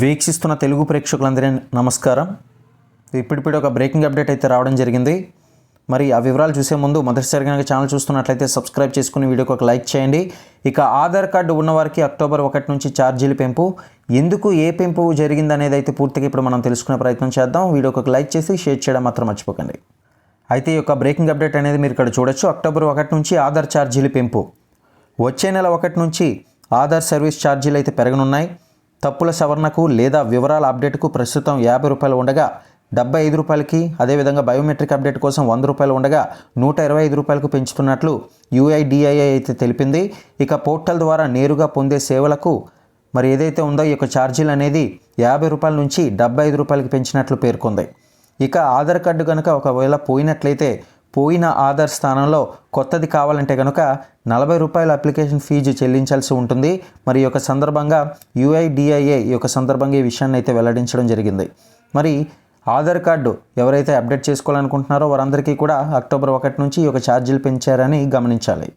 వీక్షిస్తున్న తెలుగు ప్రేక్షకులందరి నమస్కారం. ఇప్పుడిప్పుడు ఒక బ్రేకింగ్ అప్డేట్ అయితే రావడం జరిగింది. మరి ఆ వివరాలు చూసే ముందు మొదటిసారి కనుక ఛానల్ చూస్తున్నట్లయితే సబ్స్క్రైబ్ చేసుకుని వీడియోకి ఒక లైక్ చేయండి. ఇక ఆధార్ కార్డు ఉన్నవారికి అక్టోబర్ ఒకటి నుంచి ఛార్జీలు పెంపు. ఎందుకు ఏ పెంపు జరిగింది అనేది అయితే పూర్తిగా ఇప్పుడు మనం తెలుసుకునే ప్రయత్నం చేద్దాం. వీడియోకి ఒక లైక్ చేసి షేర్ చేయడం మాత్రం మర్చిపోకండి. అయితే ఈ యొక్క బ్రేకింగ్ అప్డేట్ అనేది మీరు ఇక్కడ చూడొచ్చు. అక్టోబర్ ఒకటి నుంచి ఆధార్ ఛార్జీలు పెంపు. వచ్చే నెల ఒకటి నుంచి ఆధార్ సర్వీస్ ఛార్జీలు అయితే పెరగనున్నాయి. తప్పుల సవరణకు లేదా వివరాల అప్డేట్కు ప్రస్తుతం యాభై రూపాయలు ఉండగా డెబ్బై ఐదు రూపాయలకి అదేవిధంగా బయోమెట్రిక్ అప్డేట్ కోసం వంద రూపాయలు ఉండగా నూట ఇరవై ఐదు రూపాయలకు పెంచుతున్నట్లు యూఐడిఐ అయితే తెలిపింది. ఇక పోర్టల్ ద్వారా నేరుగా పొందే సేవలకు మరి ఏదైతే ఉందో ఈ యొక్క ఛార్జీలు అనేది యాభై రూపాయల నుంచి డెబ్బై ఐదు రూపాయలకి పెంచినట్లు పేర్కొంది. ఇక ఆధార్ కార్డు కనుక ఒకవేళ పోయినట్లయితే పోయిన ఆధార్ స్థానంలో కొత్తది కావాలంటే కనుక నలభై రూపాయల అప్లికేషన్ ఫీజు చెల్లించాల్సి ఉంటుంది. మరి యొక్క సందర్భంగా యుఐడిఐఏ యొక్క సందర్భంగా ఈ విషయాన్ని అయితే వెల్లడించడం జరిగింది. మరి ఆధార్ కార్డు ఎవరైతే అప్డేట్ చేసుకోవాలనుకుంటున్నారో వారందరికీ కూడా అక్టోబర్ ఒకటి నుంచి ఈ యొక్క ఛార్జీలు పెంచారని గమనించాలి.